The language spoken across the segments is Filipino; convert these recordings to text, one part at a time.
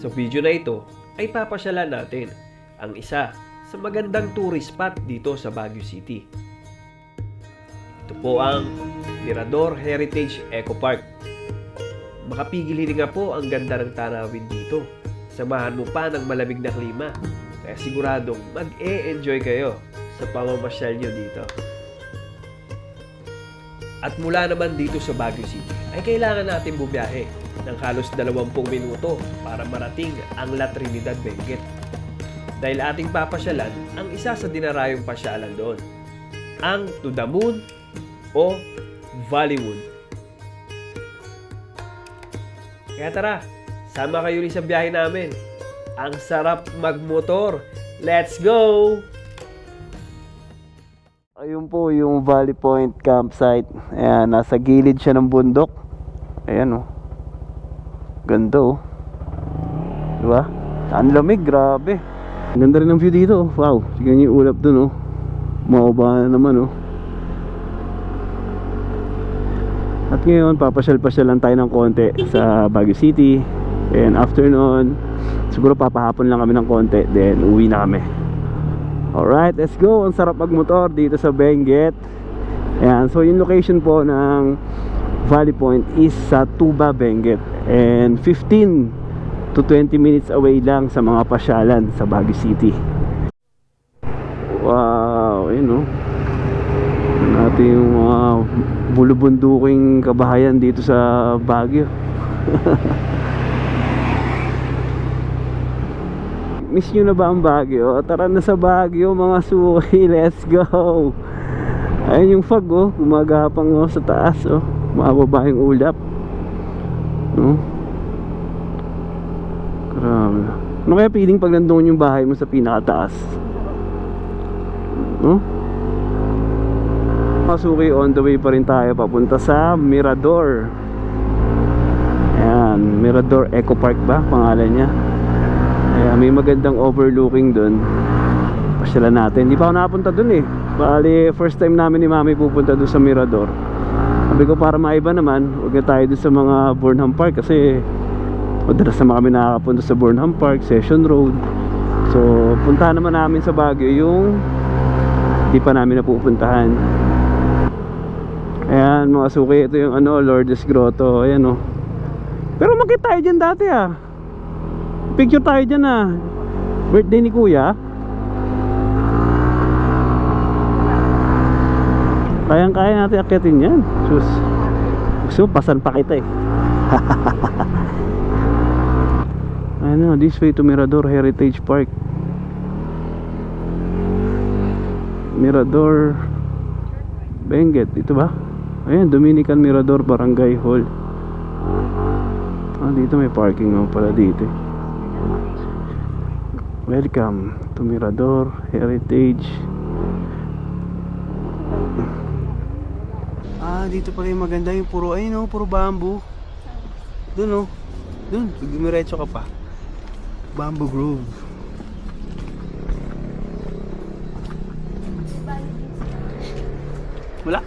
Sa video na ito ay papasyalan natin ang isa sa magandang tourist spot dito sa Baguio City. Ito po ang Mirador Heritage Eco Park. Makapigil nga po ang ganda ng tanawin dito. Samahan mo pa ng malamig na klima. Kaya siguradong mag-e-enjoy kayo sa pamamasyal nyo dito. At mula naman dito sa Baguio City ay kailangan natin bumiyahe ng halos 20 minuto para marating ang La Trinidad Benguet. Dahil ating papasyalan ang isa sa dinarayong pasyalan doon, ang To the Moon o Valleywood. Kaya tara, sama kayo rin sa biyahe namin. Ang sarap magmotor. Let's go! Ayun po yung Valley Point campsite. Ayan, nasa gilid siya ng bundok. Ayan oh. Ganda oh. Diba? Ang lamig, grabe. Ang Ganda rin ng view dito. Wow, tignan niyo yung ulap dun oh. Mauba na naman oh. At ngayon, papasyal-pasyal lang tayo ng konti sa Baguio City. And after nun, siguro papahapon lang kami ng konti. Then, uwi na kami. Alright, let's go. Ang sarap magmotor dito sa Benguet. Ayan, so yung location po ng Valley Point is sa Tuba, Benguet. And 15 to 20 minutes away lang sa mga pasyalan sa Baguio City. Wow, yun oh. Natin yung mga bulubunduking kabahayan dito sa Baguio. Miss nyo na ba ang Baguio? Tara na sa Baguio mga suki, let's go! Ayun yung fog oh, gumagapang oh, sa taas oh. Mababa yung ulap. No? Grabe. Ano kaya feeling pag nandun yung bahay mo sa pinakataas? No? Mga suki, on the way pa rin tayo papunta sa Mirador. Ayan, Mirador Eco Park ba? Pangalan niya. Ayan, may magandang overlooking dun. Pasyalan natin. Hindi pa ako nakapunta dun eh. Bali, first time namin ni Mami pupunta dun sa Mirador. Sabi ko para maiba naman, huwag na tayo dun sa mga Burnham Park kasi madalas naman kami nakakapunta sa Burnham Park, Session Road. So, puntahan naman namin sa Baguio yung hindi pa namin napupuntahan. Ayan, mga suki, ito yung ano, Lourdes Grotto. Ayan oh. Pero makita tayo dyan dati ah. Picture tayo dyan ah. Birthday ni kuya. Kayang-kaya natin akitin yan. Sus. Gusto, pasan pa kita eh. ano, this way to Mirador Heritage Park. Mirador Benguet, ito ba? Ayan, Dominican Mirador Barangay Hall. Ah, dito may parking naman pala dito. eh. Welcome to Mirador Heritage. Ah, dito pala yung maganda yung puro ay no, puro bamboo. Doon oh. Doon, dumiretso ka pa. Bamboo Grove. Wala.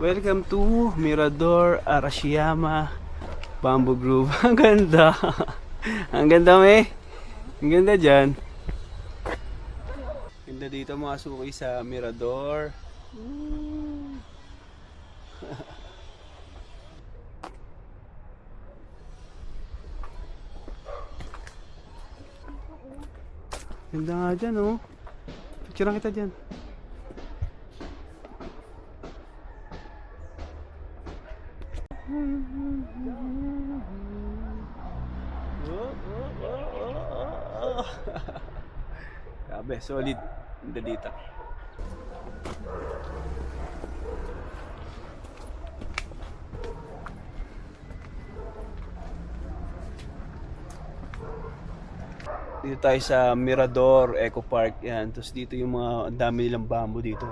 Welcome to Mirador Arashiyama Bamboo Grove. Ang ganda. Ang ganda me. Ang ganda dyan. Ganda dito mga suki sa Mirador. Ganda nga dyan oh. Picture kita dyan. Grabe, solid. Ganda dito. Tayo sa Mirador Eco Park. Yan. Tapos dito yung mga, ang dami nilang bamboo dito.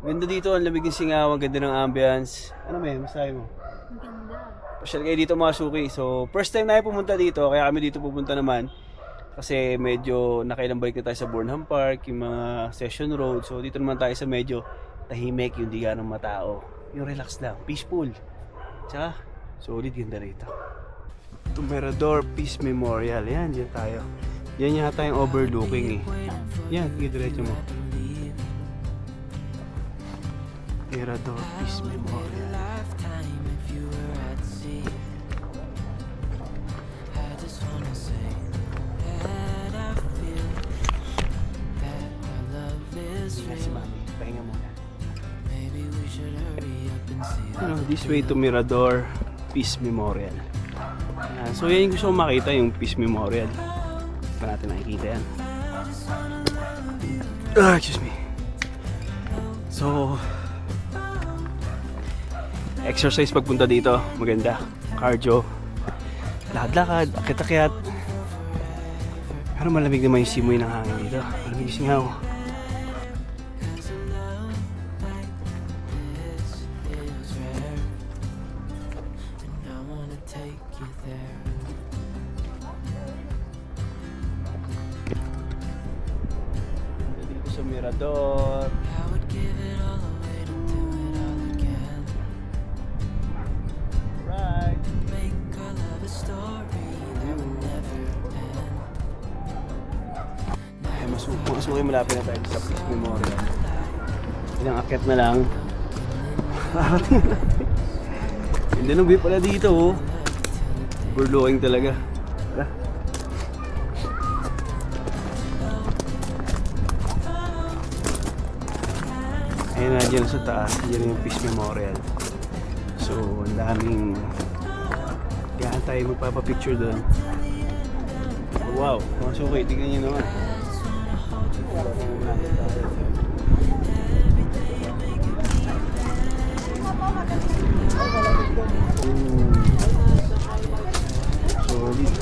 Ganda dito, ang lamig ng singaw, ang ganda ng ambience. Ano may, masahe mo? Ang ganda. Pasyal kayo dito mga suki. So, first time na pumunta dito, kaya kami dito pupunta naman. Kasi medyo nakailang balik na tayo sa Burnham Park, yung mga Session Road. So, dito naman tayo sa medyo tahimik, yung di ganong matao. Yung relax lang, peaceful. Tsaka, solid ganda rito. Ito Tumerador Peace Memorial. Yan, dyan tayo. Yan yata yung overlooking eh. Yan, sige diretso mo. Mirador Peace Memorial. Ano, this way to Mirador Peace Memorial. Ayan, so yan yung gusto kong makita, yung Peace Memorial. Pa natin nakikita yan. Ah, excuse me. So, exercise pagpunta dito, maganda. Cardio. Lakad-lakad, akit-akit. Pero malamig naman yung simoy ng hangin dito. Malamig yung singaw. Sa Mirador. Right. Ay, mas, mas okay malapit na tayo sa Peace Memorial. Ilang akit na lang. Hindi nung pala dito oh. Overlooking talaga. Ayun na dyan sa taas, dyan yung Peace Memorial. So, ang daming kaya tayo magpapapicture doon. Wow, mga suki, tignan nyo naman. Solid.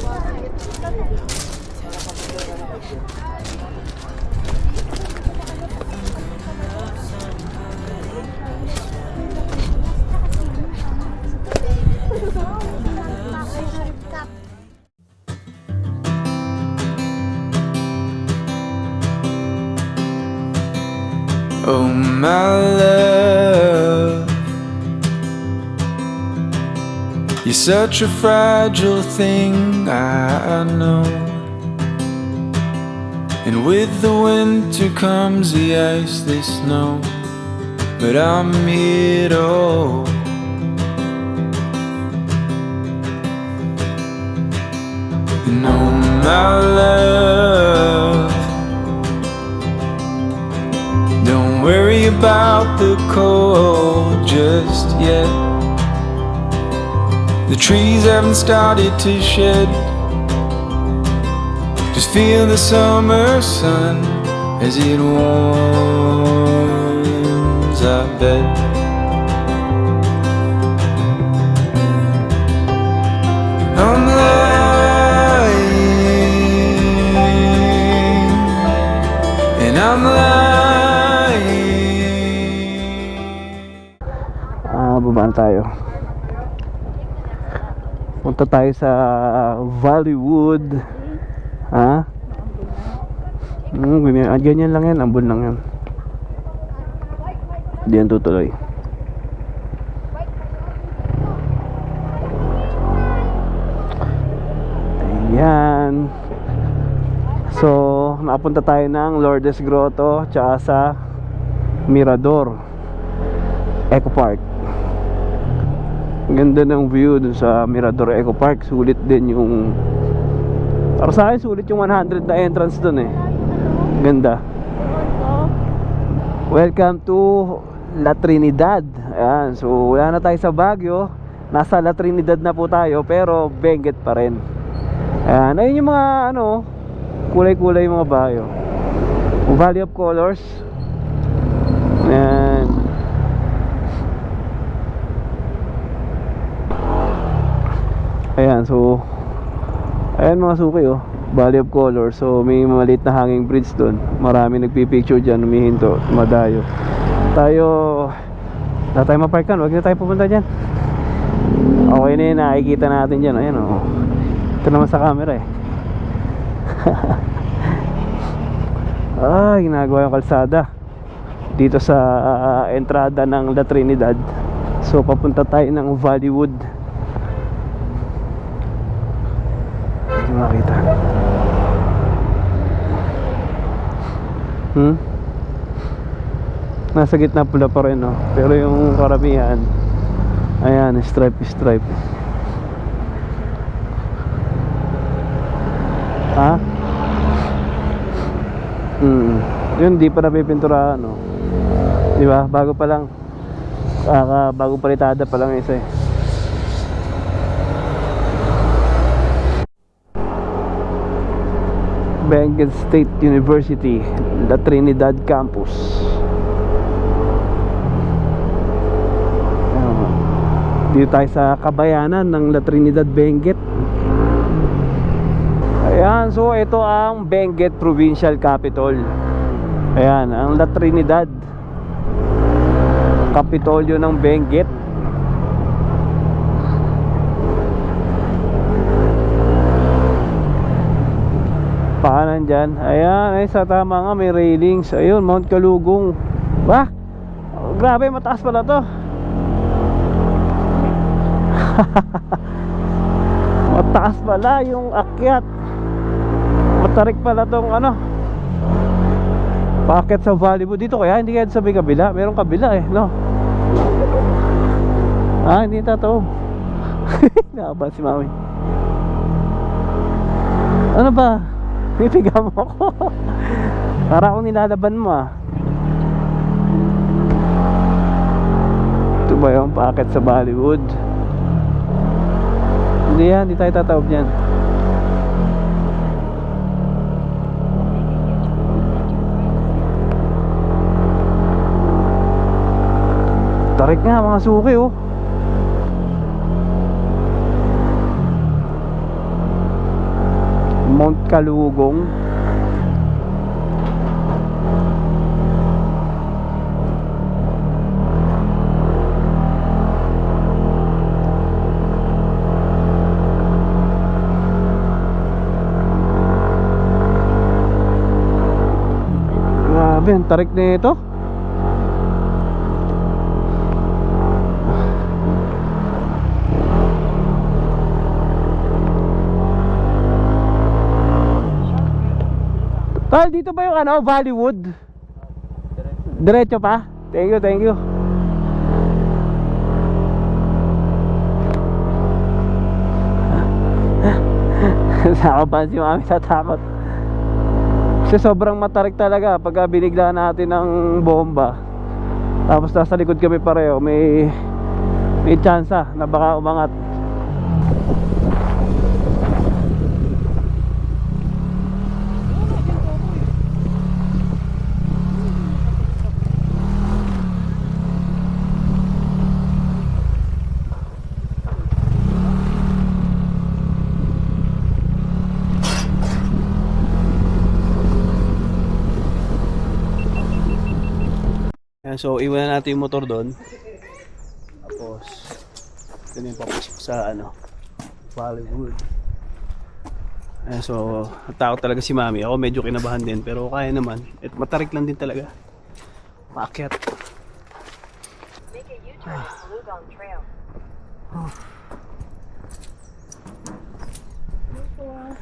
Such a fragile thing, I know. And with the winter comes the ice, the snow. But I'm here to. And oh, my love. Don't worry about the cold just yet. The trees haven't started to shed. Just feel the summer sun as it warms our bed. Punta tayo sa Valleywood. Ha? Hmm, ganyan, ah, ganyan lang yan. Ambon lang yan. Hindi yan tutuloy. Ayan. So, napunta tayo ng Lourdes Grotto tsaka sa Mirador Eco Park. Ganda ng view dun sa Mirador Eco Park. Sulit din yung Para sa akin, sulit yung 100 na entrance dun eh. Ganda. Welcome to La Trinidad. Ayan, so wala na tayo sa Baguio. Nasa La Trinidad na po tayo pero Benguet pa rin. Ayan, ayun yung mga ano, kulay-kulay mga bayo. Valley of Colors. Ayan. Ayan, so Ayan mga suki oh. Valley of Colors So may maliit na hanging bridge doon Marami nagpipicture dyan Humihinto Madayo. Tayo Na tayo maparkan Huwag na tayo pupunta dyan. Okay na yun Nakikita natin dyan Ayan oh. Ito naman sa camera eh. Ah ginagawa yung kalsada. Dito sa ah, entrada ng La Trinidad. So papunta tayo ng Valleywood makita. Hmm? Nasa gitna pula pa rin, no? Pero yung karamihan, ayan, stripe, stripe. Ha? Hmm. Yun, di pa napipinturahan, no? Di ba? Bago pa lang. Kaka, bago palitada pa lang isa eh. Benguet State University, La Trinidad Campus. Dito tayo sa kabayanan ng La Trinidad Benguet. Ayan, so ito ang Benguet Provincial Capital. Ayan, ang La Trinidad. Kapitolyo ng Benguet. Dyan. Ayan, ay sa tama nga may railings. Ayun, Mount Kalugong. Bah, grabe mataas pala to. mataas pala yung akyat. Matarik pala tong ano. Paakyat sa Valley View. Dito kaya, hindi kaya sa may kabila. Merong kabila eh, no? Ah, hindi tataw. Nakaba si mami. Ano ba? Pipiga mo ako. Para akong nilalaban mo ah. Ito ba yung packet sa Bollywood? Hindi yan, hindi tayo tatawag niyan. Tarik nga mga suki oh. Mount Kalugong. Grabe, ang tarik na ito Tol, dito ba yung ano, Bollywood? Diretso pa? Thank you, thank you. Nakapan si mami tatakot. Kasi sobrang matarik talaga pag binigla natin ng bomba. Tapos nasa likod kami pareho, may may tsansa na baka umangat. So iwan na natin yung motor doon. Tapos ito na yung papasok sa ano Bollywood. Ayan, so natakot talaga si mami. Ako medyo kinabahan din pero kaya naman. At matarik lang din talaga. Maakyat. Make a U-turn at Kalugong Trail.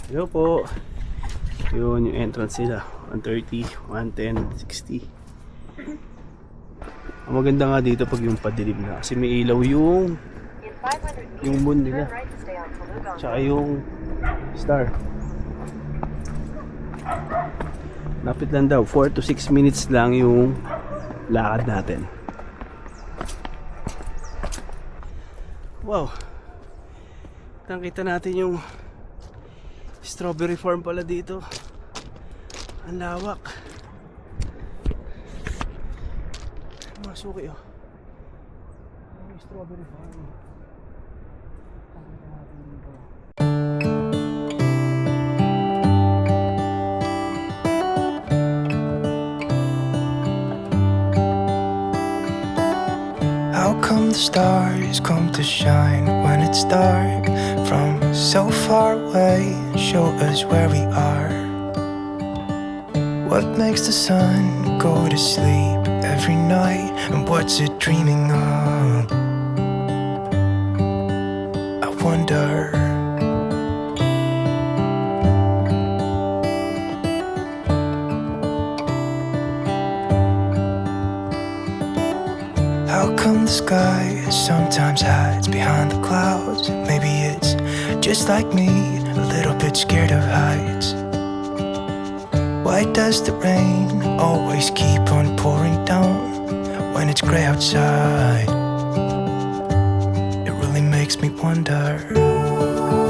Hello po. Yun yung entrance nila. 130, 110, 60. Ang maganda nga dito pag yung padilim na kasi may ilaw yung In 500 meters, yung moon nila. Tsaka yung star. Lapit lang daw. 4 to 6 minutes lang yung lakad natin. Wow. Nakita natin yung strawberry farm pala dito. Ang lawak. Oh. Strawberry farm. How come the stars come to shine when it's dark from so far away show us where we are? What makes the sun go to sleep every night and what's it dreaming of? I wonder. How come the sky sometimes hides behind the clouds? Maybe it's just like me, a little bit scared of heights. Why does the rain always keep on pouring down when it's gray outside? It really makes me wonder.